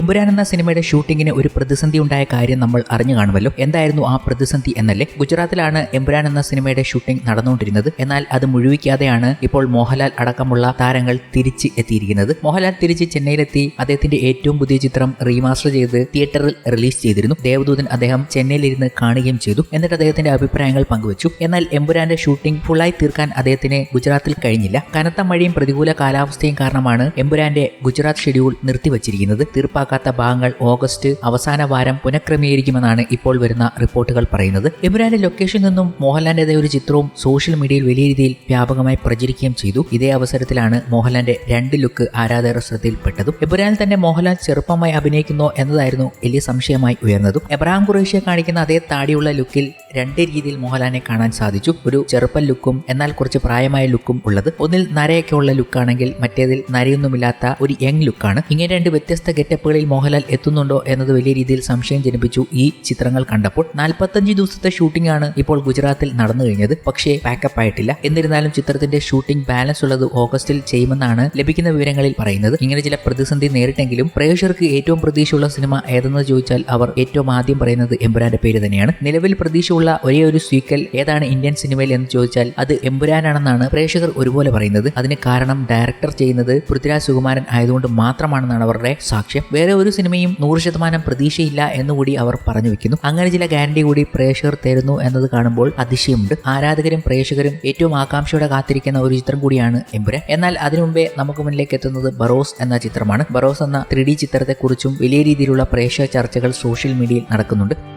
എമ്പുരാൻ എന്ന സിനിമയുടെ ഷൂട്ടിങ്ങിന് ഒരു പ്രതിസന്ധി ഉണ്ടായ കാര്യം നമ്മൾ അറിഞ്ഞു കാണുമല്ലോ. എന്തായിരുന്നു ആ പ്രതിസന്ധി എന്നല്ലേ? ഗുജറാത്തിലാണ് എമ്പുരാൻ എന്ന സിനിമയുടെ ഷൂട്ടിംഗ് നടന്നുകൊണ്ടിരുന്നത്. എന്നാൽ അത് മുഴുവിക്കാതെയാണ് ഇപ്പോൾ മോഹൻലാൽ അടക്കമുള്ള താരങ്ങൾ തിരിച്ച് എത്തിയിരിക്കുന്നത്. മോഹൻലാൽ തിരിച്ച് ചെന്നൈയിലെത്തി അദ്ദേഹത്തിന്റെ ഏറ്റവും പുതിയ ചിത്രം റീമാസ്റ്റർ ചെയ്ത് തിയേറ്ററിൽ റിലീസ് ചെയ്തിരുന്നു. ദേവദൂതൻ അദ്ദേഹം ചെന്നൈയിലിരുന്ന് കാണുകയും ചെയ്തു. എന്നിട്ട് അദ്ദേഹത്തിന്റെ അഭിപ്രായങ്ങൾ പങ്കുവച്ചു. എന്നാൽ എമ്പുരാന്റെ ഷൂട്ടിംഗ് ഫുള്ളായി തീർക്കാൻ അദ്ദേഹത്തിന് ഗുജറാത്തിൽ കഴിഞ്ഞില്ല. കനത്ത മഴയും പ്രതികൂല കാലാവസ്ഥയും കാരണമാണ് എമ്പുരാന്റെ ഗുജറാത്ത് ഷെഡ്യൂൾ നിർത്തിവച്ചിരിക്കുന്നത്. തീർപ്പാക്കാത്ത ഭാഗങ്ങൾ ഓഗസ്റ്റ് അവസാന വാരം പുനഃക്രമീകരിക്കുമെന്നാണ് ഇപ്പോൾ വരുന്ന റിപ്പോർട്ടുകൾ പറയുന്നത്. എമ്പുരാന്റെ ലൊക്കേഷനിൽ നിന്നും മോഹൻലാലിന്റെ ഒരു ചിത്രവും സോഷ്യൽ മീഡിയയിൽ വലിയ രീതിയിൽ വ്യാപകമായി പ്രചരിക്കുകയും ചെയ്തു. ഇതേ അവസരത്തിലാണ് മോഹൻലാലിന്റെ രണ്ട് ലുക്ക് ആരാധകർ ശ്രദ്ധയിൽപ്പെട്ടതും. എബുരാനിൽ തന്നെ മോഹൻലാൽ ചെറുപ്പമായി അഭിനയിക്കുന്നോ എന്നതായിരുന്നു വലിയ സംശയമായി ഉയർന്നതും. എബ്രഹാം ഖുറേഷിയെ കാണിക്കുന്ന അതേ താടിയുള്ള ലുക്കിൽ രണ്ട് രീതിയിൽ മോഹൻലാലിനെ കാണാൻ സാധിച്ചു. ഒരു ചെറുപ്പൻ ലുക്കും എന്നാൽ കുറച്ച് പ്രായമായ ലുക്കും ഉള്ളത്. ഒന്നിൽ നരയൊക്കെ ഉള്ള ലുക്കാണെങ്കിൽ മറ്റേതിൽ നരയൊന്നുമില്ലാത്ത ഒരു യങ് ലുക്കാണ്. ഇങ്ങനെ രണ്ട് വ്യത്യസ്ത ഗെറ്റപ്പുകളിൽ മോഹൻലാൽ എത്തുന്നുണ്ടോ എന്നത് വലിയ രീതിയിൽ സംശയം ജനിപ്പിച്ചു ഈ ചിത്രങ്ങൾ കണ്ടപ്പോൾ. നാൽപ്പത്തഞ്ച് ദിവസത്തെ ഷൂട്ടിംഗ് ആണ് ഇപ്പോൾ ഗുജറാത്തിൽ നടന്നു കഴിഞ്ഞത്. പക്ഷേ പാക്കപ്പ് ആയിട്ടില്ല. എന്നിരുന്നാലും ചിത്രത്തിന്റെ ഷൂട്ടിംഗ് ബാലൻസ് ഉള്ളത് ഓഗസ്റ്റിൽ ചെയ്യുമെന്നാണ് ലഭിക്കുന്ന വിവരങ്ങളിൽ പറയുന്നത്. ഇങ്ങനെ ചില പ്രതിസന്ധി നേരിട്ടെങ്കിലും പ്രേക്ഷകർക്ക് ഏറ്റവും പ്രതീക്ഷയുള്ള സിനിമ ഏതെന്ന് ചോദിച്ചാൽ അവർ ഏറ്റവും ആദ്യം പറയുന്നത് എമ്പുരാന്റെ പേര് തന്നെയാണ്. നിലവിൽ പ്രതീക്ഷയുള്ള ഒരേ ഒരു സീക്വൽ ഏതാണ് ഇന്ത്യൻ സിനിമയിൽ എന്ന് ചോദിച്ചാൽ അത് എമ്പുരാനാണെന്നാണ് പ്രേക്ഷകർ ഒരുപോലെ പറയുന്നത്. അതിന് കാരണം ഡയറക്ടർ ചെയ്യുന്നത് പൃഥ്വിരാജ് സുകുമാരൻ ആയതുകൊണ്ട് മാത്രമാണെന്നാണ് അവരുടെ സാക്ഷ്യം. വേറെ ഒരു സിനിമയും നൂറ് ശതമാനം പ്രതീക്ഷയില്ല എന്നുകൂടി അവർ പറഞ്ഞു വെക്കുന്നു. അങ്ങനെ ചില ഗ്യാരണ്ടി കൂടി പ്രേക്ഷകർ തരുന്നു എന്നത് കാണുമ്പോൾ അതിശയമുണ്ട്. ആരാധകരും പ്രേക്ഷകരും ഏറ്റവും ആകാംക്ഷയോടെ കാത്തിരിക്കുന്ന ഒരു ചിത്രം കൂടിയാണ് എമ്പുരാൻ. എന്നാൽ അതിനു മുമ്പേ നമുക്ക് മുന്നിലേക്ക് എത്തുന്നത് ബറോസ് എന്ന ചിത്രമാണ്. ബറോസ് എന്ന ത്രീ ഡി ചിത്രത്തെക്കുറിച്ചും വലിയ രീതിയിലുള്ള പ്രേക്ഷക ചർച്ചകൾ സോഷ്യൽ മീഡിയയിൽ നടക്കുന്നുണ്ട്.